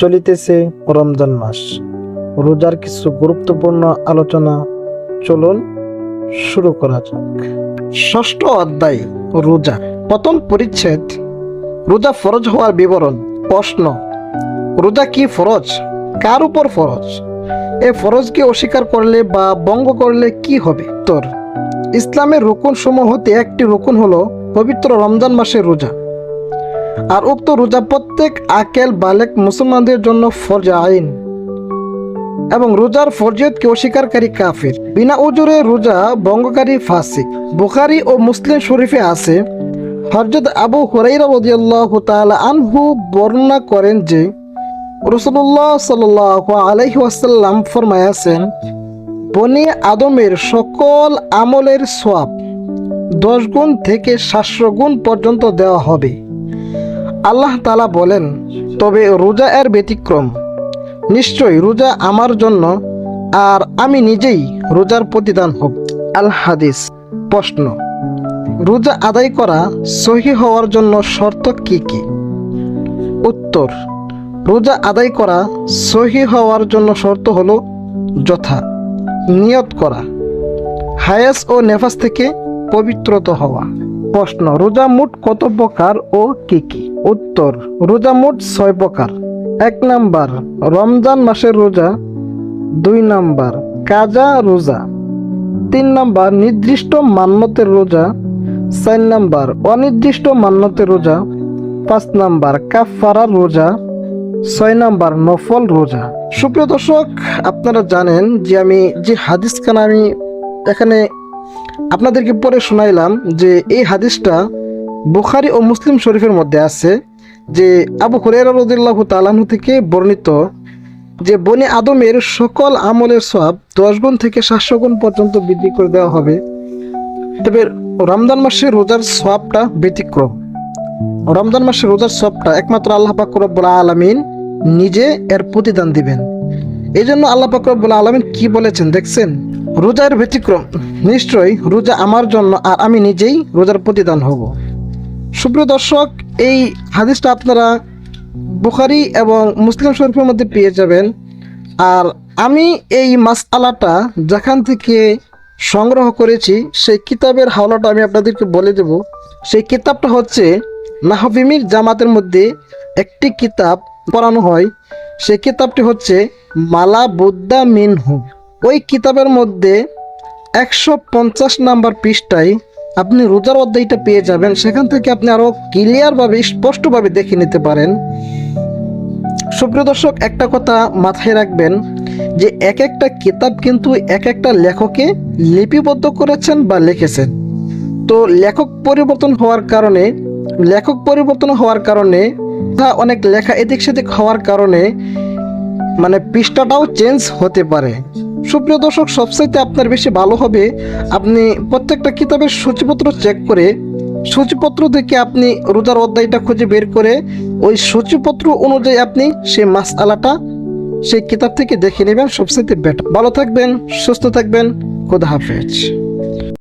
চলিতেছে রমজান মাস। রোজার কিছু গুরুত্বপূর্ণ আলোচনা চলুন শুরু করা যাক। ষষ্ঠ অধ্যায়, রোজা। প্রথম পরিচ্ছেদ, রোজা ফরজ হওয়ার বিবরণ, প্রশ্ন, রোজা কি ফরজ? কার উপর ফরজ? এ ফরজকে অস্বীকার করলে বা বঙ্গ করলে কি হবে? তোর ইসলামের রুকুন সমূহ হতে একটি রুকুন হলো পবিত্র রমজান মাসের রোজা। আর উক্ত রোজা প্রত্যেক আকেল বালেক মুসলমানদের জন্য ফরজ আইন। এবং রোজার ফরজিয়তকে অস্বীকারী কাফির? বিনা উজুরে রোজা ভঙ্গকারী ফাসিক। বুখারি ও মুসলিম শরীফে আছে হজরত আবু হুরাইরা রাদিয়াল্লাহু তাআলা আনহু বর্ণনা করেন যে রসুল্লাহ সাল্লাল্লাহু আলাইহি ওয়াসাল্লাম ফরমায়াছেন, বনি আদমের সকল আমলের সোয়াব দশ গুণ থেকে সাতশো গুণ পর্যন্ত দেওয়া হবে। আল্লাহ তালা বলেন, তবে রোজা এর ব্যতিক্রম। নিশ্চয়ই রোজা আমার জন্য, আর আমি নিজেই রোজার প্রতিদান হব আল হাদিস, প্রশ্ন, রোজা আদায় করা সহি হওয়ার জন্য শর্ত কি কি? উত্তর, রোজা আদায় করা সহি হওয়ার জন্য শর্ত হলো যথা, নিয়ত করা, হায়াস ও নেফাস থেকে পবিত্রত হওয়া। প্রশ্ন, রোজা মোট কত প্রকার ও কি কি? উত্তর, রোজা মোট ছয় প্রকার। এক নাম্বার, রমজান মাসের রোজা। দুই নাম্বার, কাজা রোজা। তিন নাম্বার, নির্দিষ্ট মান্যতের রোজা। চার নাম্বার, অনির্দিষ্ট মান্যতের রোজা। পাঁচ নাম্বার কাফারার রোজা। ছয় নাম্বার, নফল রোজা। সুপ্রিয় দর্শক, আপনারা জানেন যে আমি যে হাদিস খান আমি এখানে আপনাদেরকে পরে শোনাইলাম যে এই হাদিসটা বুখারি ও মুসলিম শরীফের মধ্যে আছে যে আবু হুরাইরা রাদিয়াল্লাহু তাআলাহু থেকে বর্ণিত যে বনে আদমের সকল আমলের সব দশ গুণ থেকে সাতশো গুণ পর্যন্ত বৃদ্ধি করে দেওয়া হবে। তবে রমজান মাসে রোজার সবটা ব্যতিক্রম। রমজান মাসে রোজার সবটা একমাত্র আল্লাহ পাক রব্বুল আলামিন নিজে এর প্রতিদান দিবেন। এই জন্য আল্লাহ পাক রব্বুল আলামিন কি বলেছেন দেখছেন? রোজার ব্যতিক্রম। নিশ্চয়ই রোজা আমার জন্য আর আমি নিজেই রোজার প্রতিদান হব। সুপ্রিয় দর্শক, এই হাদিসটা আপনারা বুখারি এবং মুসলিম শরীফের মধ্যে পেয়ে যাবেন। আর আমি এই মাসআলাটা যেখান থেকে সংগ্রহ করেছি, সেই কিতাবের হাওলাটা আমি আপনাদেরকে বলে দেব। সেই কিতাবটা হচ্ছে নাহবিমির জামাতের মধ্যে একটি কিতাব পড়ানো হয়। সেই কিতাবটি হচ্ছে মালা বুদ্দা মিনহু। ওই কিতাবের মধ্যে একশো পঞ্চাশ নাম্বার পৃষ্ঠায় আপনি রোজার অধ্যায়টা পেয়ে যাবেন, সেখান থেকে আপনি আরও ক্লিয়ারভাবে স্পষ্টভাবে দেখে নিতে পারেন। সুপ্রিয় দর্শক, একটা কথা মাথায় রাখবেন যে এক একটা কিতাব কিন্তু এক একটা লেখকে লিপিবদ্ধ করেছেন বা লিখেছেন। তো লেখক পরিবর্তন হওয়ার কারণে, লেখক পরিবর্তন হওয়ার কারণে অনেক লেখা এদিক সেদিক হওয়ার কারণে মানে পৃষ্ঠাটাও চেঞ্জ হতে পারে। সুপ্রিয় দর্শক, সবচাইতে আপনার বেশি ভালো হবে আপনি প্রত্যেকটা কিতাবের সূচিপত্র চেক করে, সূচিপত্র থেকে আপনি রোজার অধ্যায়টা খুঁজে বের করে, ওই সূচিপত্র অনুযায়ী আপনি সেই মাস আলাটা সেই কিতাব থেকে দেখে নেবেন সবচাইতে বেটার ভালো থাকবেন, সুস্থ থাকবেন, খোদা হাফেজ।